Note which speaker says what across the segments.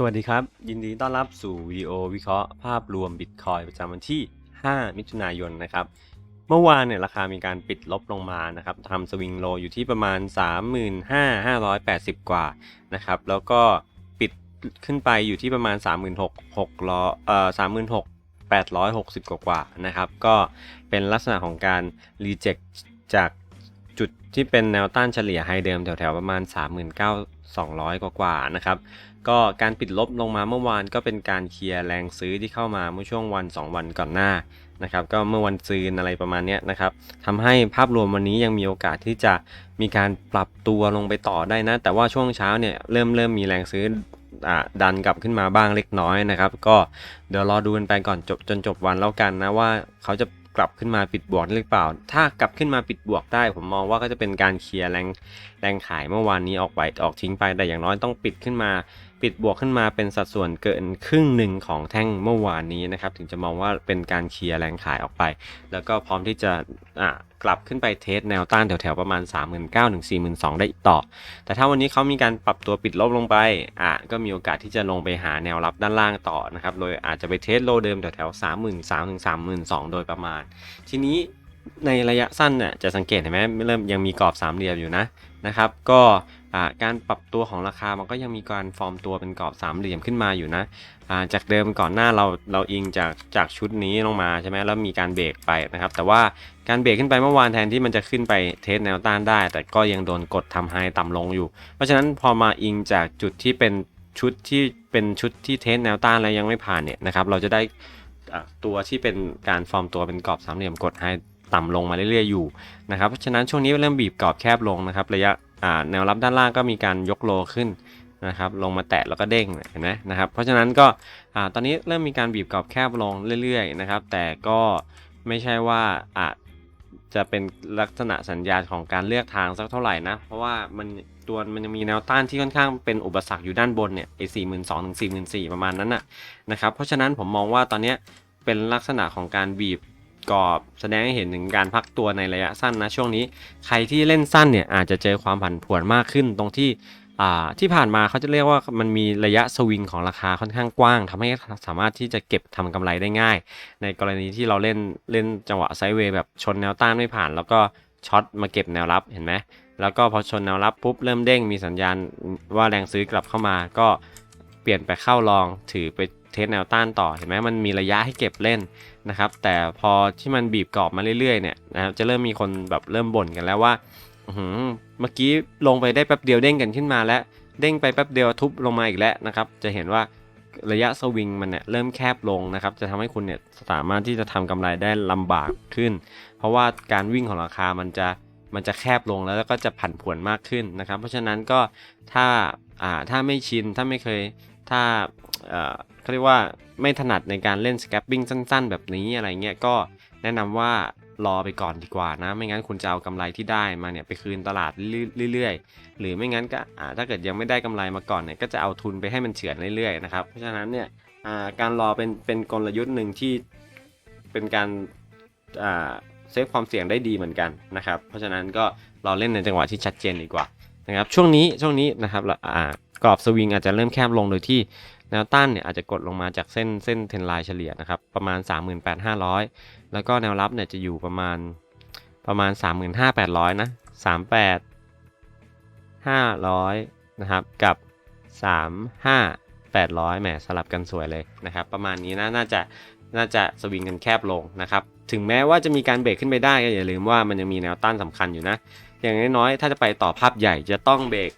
Speaker 1: สวัสดีครับ ยินดีต้อนรับสู่วิดีโอวิเคราะห์ภาพรวมบิตคอยประจำวันที่ 5 มิถุนายนนะครับ เมื่อวานเนี่ยราคามีการปิดลบลงมานะครับทำสวิงโลอยู่ที่ประมาณ 35,580 กว่านะครับ แล้วก็ปิดขึ้นไปอยู่ที่ประมาณ 36,600เอ่อ36,860 กว่ากว่านะครับ ก็เป็นลักษณะของการรีเจ็คจากจุดที่เป็นแนวต้านเฉลี่ยไฮเดิมแถวๆประมาณ 39,200 กว่ากว่านะครับ ก็การปิดลบลงมาเมื่อวานก็เป็นการเคลียร์แรงซื้อที่เข้ามาเมื่อช่วงวัน 2 วันก่อนหน้านะครับก็เมื่อวันซืนอะไรประมาณนี้นะครับทำให้ภาพรวมวันนี้ยังมีโอกาสที่จะมีการปรับตัวลงไปต่อได้นะ แต่ว่าช่วงเช้าเนี่ยเริ่มเริ่มมีแรงซื้อดันกลับขึ้นมาบ้างเล็กน้อยนะครับ ก็เดี๋ยวรอดูกันไปก่อนจบจนจบวันแล้วกันนะว่าเขาจะกลับขึ้นมาปิดบวกได้หรือเปล่า ถ้ากลับขึ้นมาปิดบวกได้ ผมมองว่าก็จะเป็นการเคลียร์แรงแรงขายเมื่อวานนี้ออกไปออกทิ้งไปแต่อย่างน้อยต้องปิดขึ้นมา ปิดบวกขึ้นมาเป็นสัดส่วนเกินครึ่งหนึ่งของแท่งเมื่อวานนี้นะครับ ถึงจะมองว่าเป็นการเคลียร์แรงขายออกไป แล้วก็พร้อมที่จะกลับขึ้นไปเทสแนวต้านแถวๆประมาณ 3 9 0 0 0ถึง42,000 ได้อีกต่อ แต่ถ้าวันนี้เขามีการปรับตัวปิดลบลงไปอ่าก็มีโอกาสที่จะลงไปหาแนวรับด้านล่างต่อนะครับ โดยอาจจะไปเทสโลเดิมแถวๆ33,000ถึง32,000 โดยประมาณ ทีนี้ในระยะสั้นเนี่ยจะสังเกตเห็นไหมเริ่มยังมีกรอบสามเหลี่ยมอยู่นะนะครับ ก็ การปรับตัวของราคามันก็ยังมีการฟอร์มตัวเป็นกรอบสามเหลี่ยมขึ้นมาอยู่นะจากเดิมก่อนหน้าเราเราอิงจากจากชุดนี้ลงมาใช่ไหมแล้วมีการเบรกไปนะครับ แต่ว่าการเบรกขึ้นไปเมื่อวานแทนที่มันจะขึ้นไปเทสแนวต้านได้ แต่ก็ยังโดนกดทำให้ต่ำลงอยู่ เพราะฉะนั้นพอมาอิงจากจุดที่เป็นชุดที่เป็นชุดที่เทสแนวต้านแล้วยังไม่ผ่านเนี่ยนะครับเราจะได้ตัวที่เป็นการฟอร์มตัวเป็นกรอบสามเหลี่ยมกดให้ต่ำลงมาเรื่อยๆอยู่นะครับเพราะฉะนั้นช่วงนี้เริ่มบีบกรอบแคบลงนะครับระยะ แนวรับด้านล่างก็มีการยกโลขึ้นนะครับลงมาแตะแล้วก็เด้งเห็นไหมนะครับเพราะฉะนั้นก็ตอนนี้เริ่มมีการบีบกรอบแคบลงเรื่อยๆนะครับแต่ก็ไม่ใช่ว่าอาจจะเป็นลักษณะสัญญาณของการเลือกทางสักเท่าไหร่นะ เพราะว่ามันตัวมันยังมีแนวต้านที่ค่อนข้างเป็นอุปสรรคอยู่ด้านบนเนี่ยไอ้สี่หมื่นสองถึงสี่หมื่นสี่ประมาณนั้นน่ะนะครับเพราะฉะนั้นผมมองว่าตอนนี้เป็นลักษณะของการบีบ กรอบ แสดงให้เห็นถึงการพักตัวในระยะสั้นนะช่วงนี้ ใครที่เล่นสั้นเนี่ยอาจจะเจอความผันผวนมากขึ้นตรงที่ที่ผ่านมาเขาจะเรียกว่ามันมีระยะสวิงของราคาค่อนข้างกว้างทำให้สามารถที่จะเก็บทำกำไรได้ง่าย ในกรณีที่เราเล่นเล่นจังหวะไซด์เวย์แบบชนแนวต้านไม่ผ่าน แล้วก็ช็อตมาเก็บแนวรับเห็นไหมแล้วก็พอชนแนวรับปุ๊บเริ่มเด้งมีสัญญาณว่าแรงซื้อกลับเข้ามา ก็เปลี่ยนไปเข้าลองถือไป เทสแนวต้านต่อเห็นไหมมันมีระยะให้เก็บเล่นนะครับแต่พอที่มันบีบกรอบมาเรื่อยๆเนี่ยนะครับจะเริ่มมีคนแบบเริ่มบ่นกันแล้วว่าเมื่อกี้ลงไปได้แป๊บเดียวเด้งกันขึ้นมาแล้ว เด้งไปแป๊บเดียวทุบลงมาอีกแล้วนะครับจะเห็นว่าระยะสวิงมันเนี่ยเริ่มแคบลงนะครับจะทำให้คุณเนี่ยสามารถที่จะทำกำไรได้ลำบากขึ้น เพราะว่าการวิ่งของราคามันจะมันจะแคบลงแล้วก็จะผันผวนมากขึ้นนะครับ เพราะฉะนั้นก็ถ้าอ่าถ้าไม่ชินถ้าไม่เคยถ้า เขาเรียกว่าไม่ถนัดในการเล่นสแคปปิ้งสั้น ๆ แบบนี้อะไรเงี้ยก็แนะนำว่ารอไปก่อนดีกว่านะ ไม่งั้นคุณจะเอากำไรที่ได้มาเนี่ยไปคืนตลาดเรื่อยๆ หรือไม่งั้นก็ถ้าเกิดยังไม่ได้กำไรมาก่อนเนี่ยก็จะเอาทุนไปให้มันเฉือนเรื่อยๆนะครับเพราะฉะนั้นเนี่ยการรอเป็นเป็นกลยุทธ์หนึ่งที่เป็นการเซฟความเสี่ยงได้ดีเหมือนกันนะครับเพราะฉะนั้นก็รอเล่นในจังหวะที่ชัดเจนดีกว่านะครับช่วงนี้ช่วงนี้นะครับเราอ่า กรอบสวิงอาจจะเริ่มแคบลงโดยที่แนวต้านเนี่ยอาจจะกดลงมาจากเส้นเส้นเทนไลน์เฉลี่ยนะครับประมาณ 38,500 แล้วก็แนวรับเนี่ยจะอยู่ประมาณประมาณ 35,800 นะ 38,500 นะครับ กับ 35,800แหมสลับกันสวยเลยนะครับ ประมาณนี้นะน่าจะน่าจะสวิงกันแคบลงนะครับ ถึงแม้ว่าจะมีการเบรกขึ้นไปได้ก็อย่าลืมว่ามันยังมีแนวต้านสำคัญอยู่นะ อย่างน้อยๆ ถ้าจะไปต่อภาพใหญ่จะต้องเบรก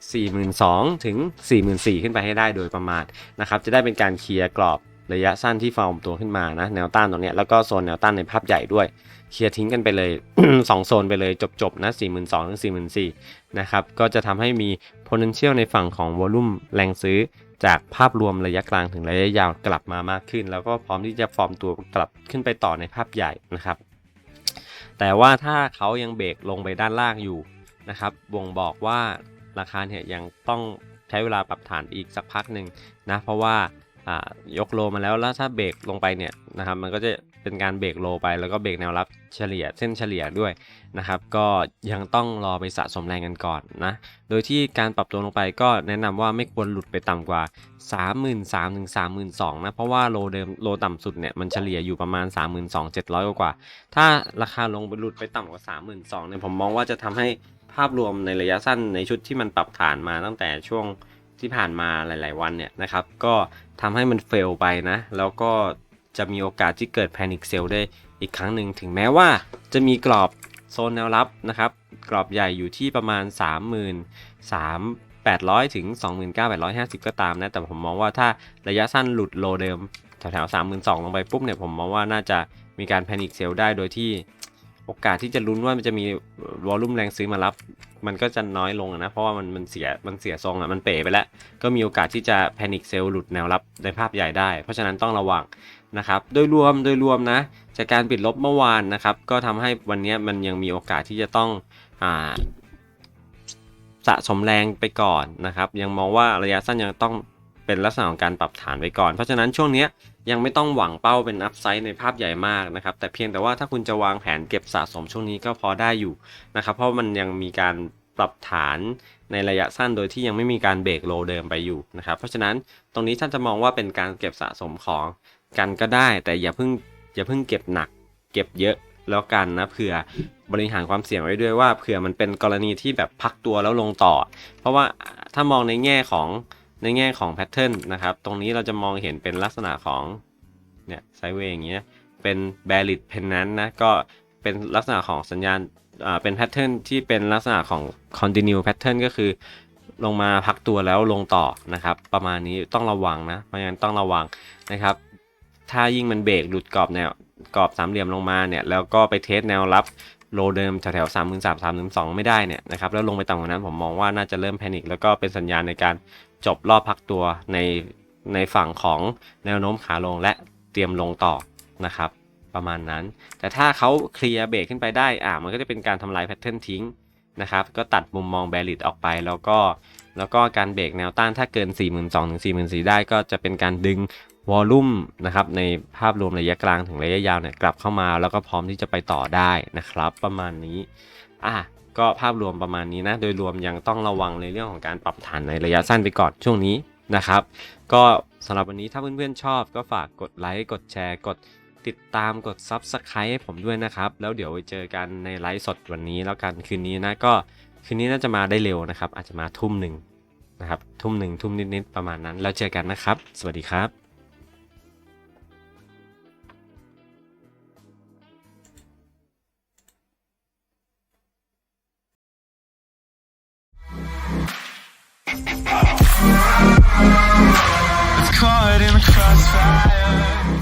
Speaker 1: 42,000 ถึง 44,000 ขึ้นไปให้ได้โดยประมาณนะครับ จะได้เป็นการเคลียร์กรอบระยะสั้นที่ฟอร์มตัวขึ้นมานะ แนวต้านตรงนี้แล้วก็โซนแนวต้านในภาพใหญ่ด้วย เคลียร์ทิ้งกันไปเลย 2 โซนไปเลยจบๆ นะ 42,000ถึง44,000 นะครับ ก็จะทำให้มี potential ในฝั่งของ volume แรงซื้อจากภาพรวมระยะกลางถึงระยะยาวกลับมามากขึ้น แล้วก็พร้อมที่จะฟอร์มตัวกลับขึ้นไปต่อในภาพใหญ่นะครับ แต่ว่าถ้าเขายังเบรกลงไปด้านล่างอยู่นะครับบ่งบอกว่าราคาเนี่ยยังต้องใช้เวลาปรับฐานอีกสักพักหนึ่งนะเพราะว่าอ่า ยกโลมาแล้วแล้วถ้าเบรกลงไปเนี่ยนะครับมันก็จะเป็นการเบรกโลไปแล้วก็เบรกแนวรับเฉลี่ยเส้นเฉลี่ยด้วยนะครับ ก็ยังต้องรอไปสะสมแรงกันก่อนนะโดยที่การปรับตัวลงไปก็แนะนำว่าไม่ควรหลุดไปต่ำกว่า 33,000ถึง32,000นะเพราะว่าโลเดิมโลต่ำสุดเนี่ยมันเฉลี่ยอยู่ประมาณ 32,700 กว่า ถ้าราคาลงไปหลุดไปต่ำกว่า 32,000เนี่ยผมมองว่าจะทำให้ภาพรวมในระยะสั้นในชุดที่มันปรับฐานมาตั้งแต่ช่วง ที่ผ่านมาหลาย ๆ วันเนี่ยนะครับ ก็ทำให้มันเฟลไปนะ แล้วก็จะมีโอกาสที่เกิดแพนิคเซลได้อีกครั้งหนึ่งถึงแม้ว่าจะมีกรอบโซนแนวรับนะครับ กรอบใหญ่อยู่ที่ประมาณ 33,800 ถึง 29,850 ก็ตามนะ แต่ผมมองว่าถ้าระยะสั้นหลุดโลเดิมแถวๆ32,000 ลงไปปุ๊บเนี่ย ผมมองว่าน่าจะมีการแพนิคเซลได้โดยที่โอกาสที่จะลุ้นว่ามันจะมีวอลลุ่มแรงซื้อมารับ มันก็จะน้อยลงนะ เพราะว่ามันมันเสียมันเสียทรงอะมันเป๋ไปแล้ว ก็มีโอกาสที่จะแพนิคเซลล์หลุดแนวรับในภาพใหญ่ได้ เพราะฉะนั้นต้องระวังนะครับโดยรวมโดยรวมนะ จากการปิดลบเมื่อวานนะครับ ก็ทำให้วันนี้มันยังมีโอกาสที่จะต้องอ่าสะสมแรงไปก่อนนะครับ ยังมองว่าระยะสั้นยังต้อง เป็นลักษณะของการปรับฐานไว้ก่อน เพราะฉะนั้นช่วงนี้ยังไม่ต้องหวังเป้าเป็นอัพไซด์ในภาพใหญ่มากนะครับ แต่เพียงแต่ว่าถ้าคุณจะวางแผนเก็บสะสมช่วงนี้ก็พอได้อยู่นะครับ เพราะมันยังมีการปรับฐานในระยะสั้นโดยที่ยังไม่มีการเบรกโลเดิมไปอยู่นะครับ เพราะฉะนั้นตรงนี้ท่านจะมองว่าเป็นการเก็บสะสมของกันก็ได้ แต่อย่าเพิ่งอย่าเพิ่งเก็บหนัก เก็บเยอะแล้วกันนะเผื่อบริหารความเสี่ยงไว้ด้วยว่าเผื่อมันเป็นกรณีที่แบบพักตัวแล้วลงต่อ เพราะว่าถ้ามองในแง่ของ ในแง่ของแพทเทิร์นนะครับ ตรงนี้เราจะมองเห็นเป็นลักษณะของเนี่ยไซเวย์อย่างเงี้ยเป็น bearish pennant นะก็เป็นลักษณะของสัญญาณอ่าเป็นแพทเทิร์นที่เป็นลักษณะของ continue pattern ก็คือ ลงมาพักตัวแล้วลงต่อนะครับ ประมาณนี้ต้องระวังนะเพราะงั้นต้องระวังนะครับ ถ้ายิ่งมันเบรกหลุดกรอบแนวกรอบสามเหลี่ยมลงมาเนี่ยแล้วก็ไปเทสแนวรับโลเดิมแถวๆสามหมื่นสามสามถึงสองไม่ได้เนี่ยนะครับแล้วลงไปต่ำกว่านั้นผมมองว่าน่าจะเริ่มแพนิคแล้วก็เป็นสัญญาณในการ จบรอบพักตัวในในฝั่งของแนวโน้มขาลงและเตรียมลงต่อนะครับ ประมาณนั้น แต่ถ้าเขาเคลียร์เบรกขึ้นไปได้อ่ามันก็จะเป็นการทำลายแพทเทิร์นทิ้งนะครับ ก็ตัดมุมมองแบริดออกไปแล้วก็แล้วก็การเบรกแนวต้านถ้าเกิน 4 2 0 0 0ถึง4 4 0 0ได้ก็จะเป็นการดึงวอลลุ่มนะครับในภาพรวมระยะกลางถึงระยะยาวเนี่ยกลับเข้ามาแล้วก็พร้อมที่จะไปต่อได้นะครับ ประมาณนี้อะ ก็ภาพรวมประมาณนี้นะ โดยรวมยังต้องระวังในเรื่องของการปรับฐานในระยะสั้นไปก่อนช่วงนี้นะครับ ก็สำหรับวันนี้ถ้าเพื่อนๆชอบก็ฝากกดไลค์กดแชร์ กดติดตามกด Subscribe ให้ผมด้วยนะครับ แล้วเดี๋ยวไปเจอกันในไลฟ์สดวันนี้แล้วกันคืนนี้นะก็คืนนี้น่าจะมาได้เร็วนะครับ อาจจะมาทุ่มหนึ่งนะครับทุ่มหนึ่งทุ่มนิดๆประมาณนั้น แล้วเจอกันนะครับ สวัสดีครับ fire.